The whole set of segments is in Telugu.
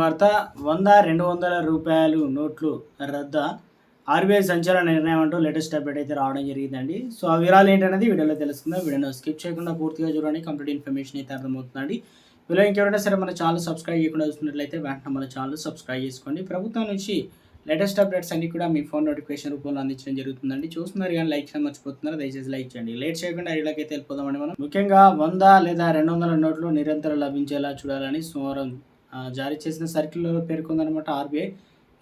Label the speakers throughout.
Speaker 1: వార్త వంద రెండు వందల రూపాయలు నోట్లు రద్ద. ఆర్బీఐ సంచలన నిర్ణయం అంటూ లేటెస్ట్ అప్డేట్ అయితే రావడం జరిగిందండి. సో ఆ వివరాలు ఏంటనేది వీడియోలో తెలుసుకుందాం. వీడియోను స్కిప్ చేయకుండా పూర్తిగా చూడండి. కంప్లీట్ ఇన్ఫర్మేషన్ అయితే అర్థమవుతుందండి. వీళ్ళు ఇంకెవరైనా సరే మన ఛానల్ సబ్స్క్రైబ్ చేయకుండా చూస్తున్నట్లయితే వెంటనే మన ఛానల్ సబ్స్క్రైబ్ చేసుకోండి. ప్రభుత్వం నుంచి లేటెస్ట్ అప్డేట్స్ అన్ని కూడా మీ ఫోన్ నోటిఫికేషన్ రూపంలో అందించడం జరుగుతుందండి. చూస్తున్నారు కానీ లైక్ చేయడం మర్చిపోతున్నారు. దయచేసి లైక్ చేయండి. లేట్ చేయకుండా ఇళ్ళకి వెళ్ళిపోదామని మనం. ముఖ్యంగా వంద లేదా రెండు వందల నోట్లు నిరంతరం లభించేలా చూడాలని సోమవారం జారీ చేసిన సర్కిల్లో పేర్కొందనమాట ఆర్బీఐ.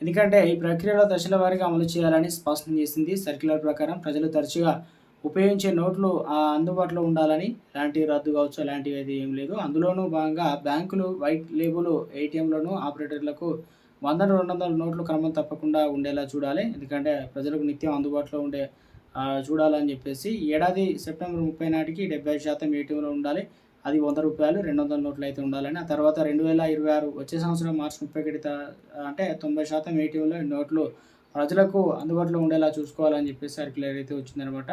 Speaker 1: ఎందుకంటే ఈ ప్రక్రియలో దశల వారీగా అమలు చేయాలని స్పష్టం చేసింది సర్క్యులర్ ప్రకారం ప్రజలు తరచుగా ఉపయోగించే నోట్లు అందుబాటులో ఉండాలని ఎలాంటి రద్దు కావచ్చు అలాంటివి అయితే ఏం లేదు. అందులోనూ భాగంగా బ్యాంకులు వైట్ లేబుల్ ఏటీఎంలను ఆపరేటర్లకు వంద రెండు వందల నోట్లు క్రమం తప్పకుండా ఉండేలా చూడాలి. ఎందుకంటే ప్రజలకు నిత్యం అందుబాటులో ఉండే చూడాలని చెప్పేసి ఏడాది సెప్టెంబర్ ముప్పై నాటికి డెబ్బై శాతం ఏటీఎంలో ఉండాలి. అది వంద రూపాయలు రెండు వందల నోట్లు అయితే ఉండాలని. ఆ తర్వాత రెండు వేల ఇరవై ఆరు వచ్చే సంవత్సరం మార్చి ముప్పై ఒకటి అంటే తొంభై శాతం ఏటీఎంలో నోట్లు ప్రజలకు అందుబాటులో ఉండేలా చూసుకోవాలని చెప్పేసి సర్క్యులర్ అయితే వచ్చిందనమాట.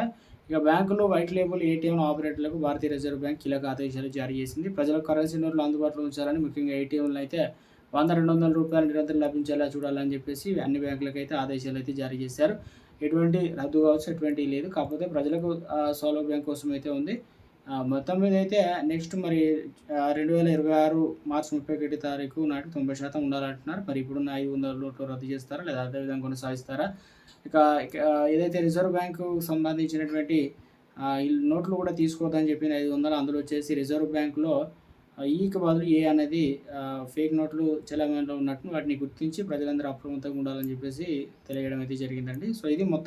Speaker 1: ఇక బ్యాంకులు వైట్ లేబుల్ ఏటీఎం ఆపరేటర్లకు భారతీయ రిజర్వ్ బ్యాంక్ కీలక ఆదేశాలు జారీ చేసింది. ప్రజలకు కరెన్సీ నోట్లు అందుబాటులో ఉంచాలని ముఖ్యంగా ఏటీఎంలు అయితే వంద రెండు వందల రూపాయలు నిరంతరం లభించేలా చూడాలని చెప్పేసి అన్ని బ్యాంకులకు అయితే ఆదేశాలు అయితే జారీ చేశారు. ఎటువంటి రద్దు కావచ్చు ఎటువంటి లేదు. కాకపోతే ప్రజలకు సౌలభ్యం కోసం అయితే ఉంది. మొత్తం మీద అయితే నెక్స్ట్ మరి రెండు వేల ఇరవై ఆరు మార్చి ముప్పై ఒకటి తారీఖు నాటికి తొంభై శాతం ఉండాలంటున్నారు. మరి ఇప్పుడున్న ఐదు వందల నోట్లు రద్దు చేస్తారా? లేదా అదేవిధంగా కొనసాగిస్తారా? ఇక ఏదైతే రిజర్వ్ బ్యాంకు సంబంధించినటువంటి ఈ నోట్లు కూడా తీసుకోవద్దని చెప్పిన ఐదు వందలు అందులో వచ్చేసి రిజర్వ్ బ్యాంకులో ఈకి e బదులు ఏ అనేది ఫేక్ నోట్లు చలామణిలో ఉన్నట్టు వాటిని గుర్తించి ప్రజలందరూ అప్రమత్తంగా ఉండాలని చెప్పేసి తెలియడం అయితే జరిగిందండి. సో ఇది మొత్తం